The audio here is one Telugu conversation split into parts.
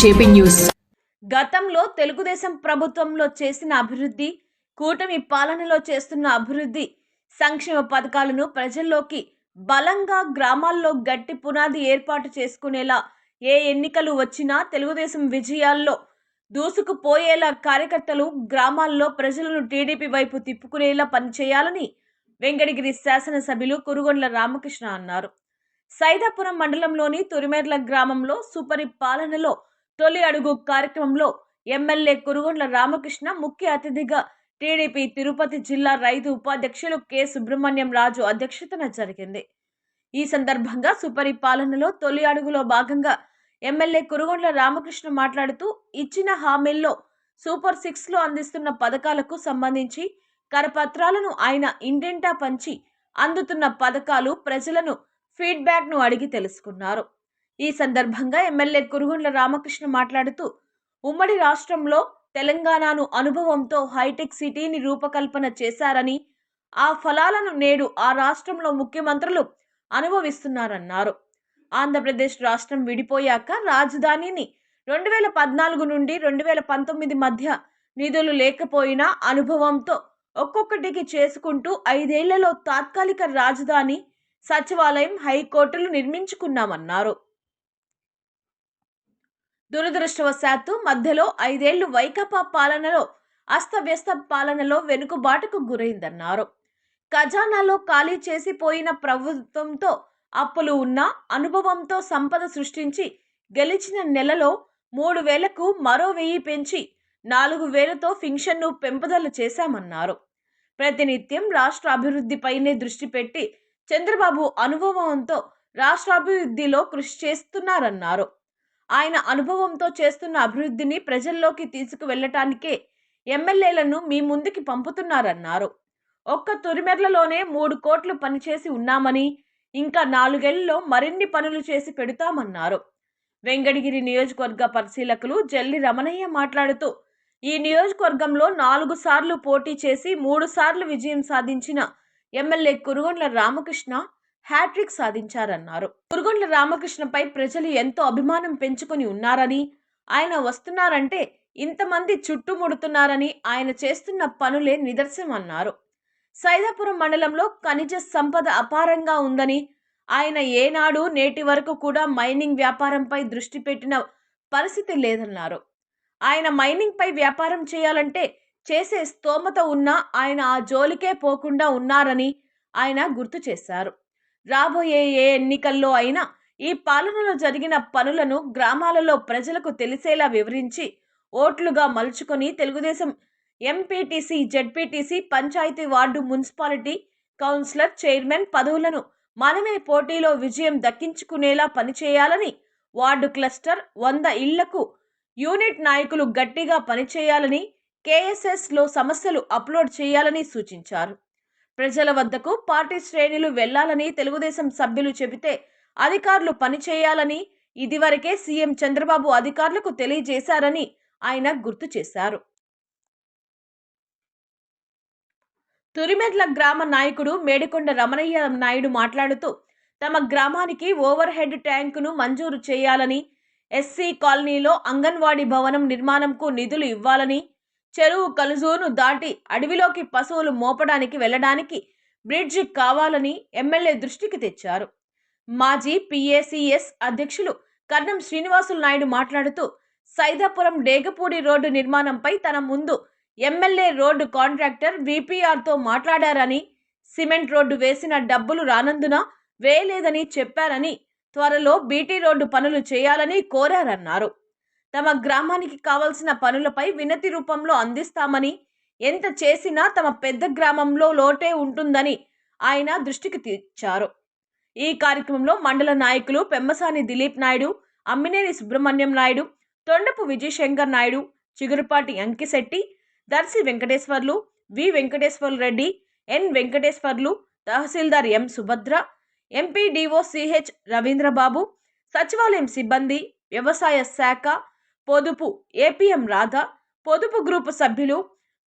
JP news. గతంలో తెలుగుదేశం ప్రభుత్వంలో చేసిన అభివృద్ధి కూటమి పాలనలో చేస్తున్న అభివృద్ధి సంక్షేమ పథకాలను ప్రజల్లోకి బలంగా గ్రామాల్లో గట్టి పునాది ఏర్పాటు చేసుకునేలా ఏ ఎన్నికలు వచ్చినా తెలుగుదేశం విజయాల్లో దూసుకుపోయేలా కార్యకర్తలు గ్రామాల్లో ప్రజలను టీడీపీ వైపు తిప్పుకునేలా పనిచేయాలని వెంకటగిరి శాసనసభ్యులు కురుగొండ్ల రామకృష్ణ అన్నారు. సైదాపురం మండలంలోని తురిమేర్ల గ్రామంలో సుపరిపాలనలో తొలి అడుగు కార్యక్రమంలో ఎమ్మెల్యే కురుగుండ్ల రామకృష్ణ ముఖ్య అతిథిగా టీడీపీ తిరుపతి జిల్లా రైతు ఉపాధ్యక్షులు కె. సుబ్రహ్మణ్యం రాజు అధ్యక్షతన జరిగింది. ఈ సందర్భంగా సుపరిపాలనలో తొలి అడుగులో భాగంగా ఎమ్మెల్యే కురుగుండ్ల రామకృష్ణ మాట్లాడుతూ ఇచ్చిన హామీల్లో సూపర్ సిక్స్లో అందిస్తున్న పథకాలకు సంబంధించి కరపత్రాలను ఆయన ఇంటింటా పంచి అందుతున్న పథకాలు ప్రజలను ఫీడ్బ్యాక్ను అడిగి తెలుసుకున్నారు. ఈ సందర్భంగా ఎమ్మెల్యే కురుగుండ్ల రామకృష్ణ మాట్లాడుతూ ఉమ్మడి రాష్ట్రంలో తెలంగాణను అనుభవంతో హైటెక్ సిటీని రూపకల్పన చేశారని ఆ ఫలాలను నేడు ఆ రాష్ట్రంలో ముఖ్యమంత్రులు అనుభవిస్తున్నారన్నారు. ఆంధ్రప్రదేశ్ రాష్ట్రం విడిపోయాక రాజధానిని రెండు వేల పద్నాలుగు నుండి రెండు వేల పంతొమ్మిది మధ్య నిధులు లేకపోయినా అనుభవంతో ఒక్కొక్కటికి చేసుకుంటూ ఐదేళ్ళలో తాత్కాలిక రాజధాని సచివాలయం హైకోర్టులు నిర్మించుకున్నామన్నారు. దురదృష్టవశాత్తు మధ్యలో ఐదేళ్ళు వైకాపా పాలనలో అస్తవ్యస్త పాలనలో వెనుకబాటుకు గురైందన్నారు. ఖజానాలో ఖాళీ చేసిపోయిన ప్రభుత్వంతో అప్పులు ఉన్న అనుభవంతో సంపద సృష్టించి గెలిచిన నెలలో మూడు వేలకు మరో వెయ్యి పెంచి నాలుగు వేలతో ఫింక్షన్ను పెంపుదల చేశామన్నారు. ప్రతినిత్యం రాష్ట్ర అభివృద్ధిపైనే దృష్టి పెట్టి చంద్రబాబు అనుభవంతో రాష్ట్రాభివృద్ధిలో కృషి చేస్తున్నారన్నారు. ఆయన అనుభవంతో చేస్తున్న అభివృద్ధిని ప్రజల్లోకి తీసుకువెళ్ళటానికే ఎమ్మెల్యేలను మీ ముందుకి పంపుతున్నారన్నారు. ఒక్క తొరిమెర్లలోనే మూడు కోట్లు పనిచేసి ఉన్నామని ఇంకా నాలుగేళ్ళలో మరిన్ని పనులు చేసి పెడతామన్నారు. వెంకటగిరి నియోజకవర్గ పరిశీలకులు జల్లి రమణయ్య మాట్లాడుతూ ఈ నియోజకవర్గంలో నాలుగు సార్లు పోటీ చేసి మూడు సార్లు విజయం సాధించిన ఎమ్మెల్యే కురుగొండ్ల రామకృష్ణ హ్యాట్రిక్ సాధించారన్నారు. కురుగొండ్ల రామకృష్ణపై ప్రజలు ఎంతో అభిమానం పెంచుకొని ఉన్నారని ఆయన వస్తున్నారంటే ఇంతమంది చుట్టుముడుతున్నారని ఆయన చేస్తున్న పనులే నిదర్శనం అన్నారు సైదాపురం మండలంలో ఖనిజ సంపద అపారంగా ఉందని ఆయన ఏనాడు నేటి వరకు కూడా మైనింగ్ వ్యాపారంపై దృష్టి పెట్టిన పరిస్థితి లేదన్నారు. ఆయన మైనింగ్పై వ్యాపారం చేయాలంటే చేసే స్తోమత ఉన్నా ఆయన ఆ జోలికే పోకుండా ఉన్నారని ఆయన గుర్తు చేశారు. రాబోయే ఏ ఎన్నికల్లో అయినా ఈ పాలనలో జరిగిన పనులను గ్రామాలలో ప్రజలకు తెలిసేలా వివరించి ఓట్లుగా మలుచుకొని Telugudesam MPTC ZPTC panchayat ward municipality councillor chairman పదవులను మనమే పోటీలో విజయం దక్కించుకునేలా పనిచేయాలని వార్డు క్లస్టర్ వంద ఇళ్ళకు యూనిట్ నాయకులు గట్టిగా పనిచేయాలని కేఎస్ఎస్లో సమస్యలు అప్లోడ్ చేయాలని సూచించారు. ప్రజల వద్దకు పార్టీ శ్రేణులు వెళ్ళాలని తెలుగుదేశం సభ్యులు చెబితే అధికారులు పనిచేయాలని ఇదివరకే సీఎం చంద్రబాబు అధికారులకు తెలియజేశారని ఆయన గుర్తు చేశారు. తురిమెట్ల గ్రామ నాయకుడు మేడికొండ రమణయ్య నాయుడు మాట్లాడుతూ తమ గ్రామానికి ఓవర్ హెడ్ ట్యాంకును మంజూరు చేయాలని ఎస్సీ కాలనీలో అంగన్వాడీ భవనం నిర్మాణంకు నిధులు ఇవ్వాలని చెరువు కలుజూను దాటి అడవిలోకి పశువులు మోపడానికి వెళ్ళడానికి బ్రిడ్జి కావాలని ఎమ్మెల్యే దృష్టికి తెచ్చారు. మాజీ పిఏసిఎస్ అధ్యక్షులు కర్ణం శ్రీనివాసులు నాయుడు మాట్లాడుతూ సైదాపురం డేగపూడి రోడ్డు నిర్మాణంపై తన ముందు ఎమ్మెల్యే రోడ్డు కాంట్రాక్టర్ విపిఆర్తో మాట్లాడారని సిమెంట్ రోడ్డు వేసిన డబ్బులు రానందున వేయలేదని చెప్పారని త్వరలో బీటీ రోడ్డు పనులు చేయాలని కోరారన్నారు. తమ గ్రామానికి కావలసిన పనులపై వినతి రూపంలో అందిస్తామని ఎంత చేసినా తమ పెద్ద గ్రామంలో లోటే ఉంటుందని ఆయన దృష్టికి తెచ్చారు. ఈ కార్యక్రమంలో మండల నాయకులు పెమ్మసాని దిలీప్ నాయుడు అమ్మినేని సుబ్రహ్మణ్యం నాయుడు తొండపు విజయశంకర్ నాయుడు చిగురుపాటి అంకిశెట్టి దర్శి వెంకటేశ్వర్లు వి వెంకటేశ్వర్ రెడ్డి ఎన్ వెంకటేశ్వర్లు తహసీల్దార్ M Subhadra MPDO CH Ravindrababu సచివాలయం సిబ్బంది వ్యవసాయ శాఖ పొదుపు ఏపీఎం రాధ పొదుపు గ్రూపు సభ్యులు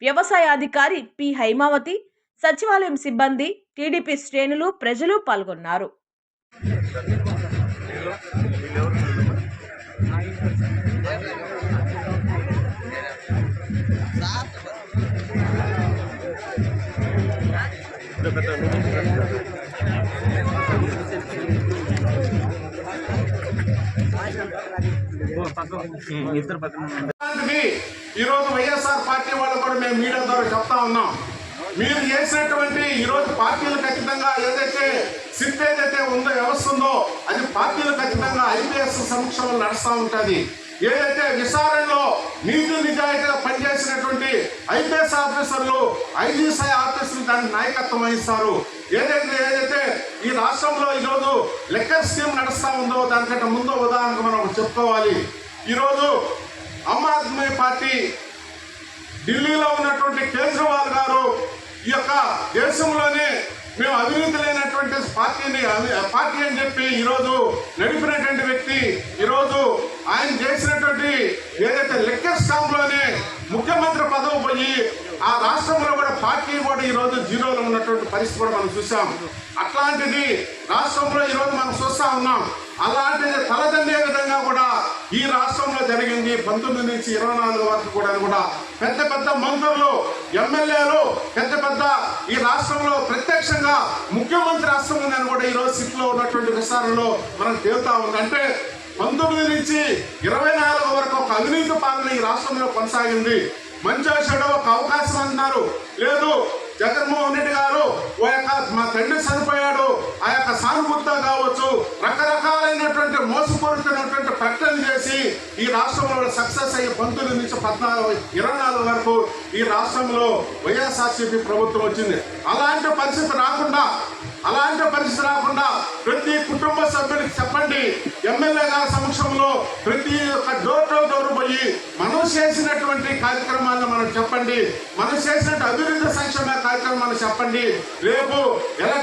వ్యవసాయాధికారి పి హైమావతి సచివాలయం సిబ్బంది టీడీపీ శ్రేణులు ప్రజలు పాల్గొన్నారు. ఈరోజు వైఎస్ఆర్ పార్టీ వాళ్ళు కూడా మేము మీడియా ద్వారా చెప్తా ఉన్నాం. మీరు చేసినటువంటి ఈరోజు పార్టీలు ఖచ్చితంగా ఏదైతే సిట్ ఏదైతే ఉందో వ్యవస్థ ఉందో అది పార్టీలు ఖచ్చితంగా ఐపీఎస్ సమక్షంలో నడుస్తూ ఉంటుంది. ఏదైతే విచారణలో నీతి నిజాయితీగా పనిచేసినటువంటి ఐపీఎస్ ఆఫీసర్లు ఐజీసీ ఆఫీసర్లు దానికి నాయకత్వం వహిస్తారు. ఏదైతే ఏదైతే ఈ రాష్ట్రంలో ఈరోజు లెక్కర్ స్కీమ్ నడుస్తూ ఉందో దానికంటే ముందు ఉదాహరణకు మనం చెప్పుకోవాలి. ఈరోజు ఆమ్ ఆద్మీ పార్టీ ఢిల్లీలో ఉన్నటువంటి కేజ్రీవాల్ గారు ఈ యొక్క దేశంలోనే మేము అవినీతి లేనటువంటి పార్టీని పార్టీ అని చెప్పి ఈరోజు నడిపినటువంటి వ్యక్తి ఈరోజు ఆయన చేసినటువంటి ఏదైతే లెక్కర్ స్టాంప్లోనే ముఖ్యమంత్రి పదవి పోయి ఆ రాష్ట్రంలో పార్టీ కూడా ఈరోజు జీరోలో ఉన్నటువంటి పరిస్థితి కూడా మనం చూసాం. అట్లాంటిది రాష్ట్రంలో ఈరోజు మనం చూస్తా ఉన్నాం. అలాంటిది తలదండే విధంగా కూడా ఈ రాష్ట్రంలో జరిగింది. పంతొమ్మిది నుంచి ఇరవై నాలుగు వరకు కూడా కూడా పెద్ద పెద్ద మంత్రులు ఎమ్మెల్యేలు పెద్ద పెద్ద ఈ రాష్ట్రంలో ప్రత్యక్షంగా ముఖ్యమంత్రి రాష్ట్రం ఉందని కూడా ఈ రోజు సిట్లో ఉన్నటువంటి విచారణలో మనం తేలుతా ఉంది అంటే పంతొమ్మిది నుంచి ఇరవై నాలుగు వరకు ఒక అవినీతి పాలన ఈ రాష్ట్రంలో కొనసాగింది. మంచి చెడు ఒక అవకాశం అంటున్నారు. లేదు జగన్మోహన్ రెడ్డి గారు ఓ యొక్క మా తండ్రి చనిపోయాడు. ఆ యొక్క సానుభూత కావచ్చు రకరకాలైనటువంటి మోసపూరితమైనటువంటి ప్రకటన చేసి ఈ రాష్ట్రంలో సక్సెస్ అయ్యి పంతొమ్మిది నుంచి పద్నాలుగు ఇరవై నాలుగు వరకు ఈ రాష్ట్రంలో వైఎస్ఆర్సీపీ ప్రభుత్వం వచ్చింది. అలాంటి పరిస్థితి రాకుండా అలాంటి పరిస్థితి రాకుండా ప్రతి కుటుంబ సభ్యునికి చెప్పండి. ఎమ్మెల్యే గారి సమక్షంలో ప్రతి ఒక్క డోర్ టు డోర్ పోయి మనం చేసినటువంటి కార్యక్రమాలు చెప్పండి. మనం చేసినట్టు అభివృద్ధి సంక్షేమ మనం చెప్పండి. రేపు ఎలక్షన్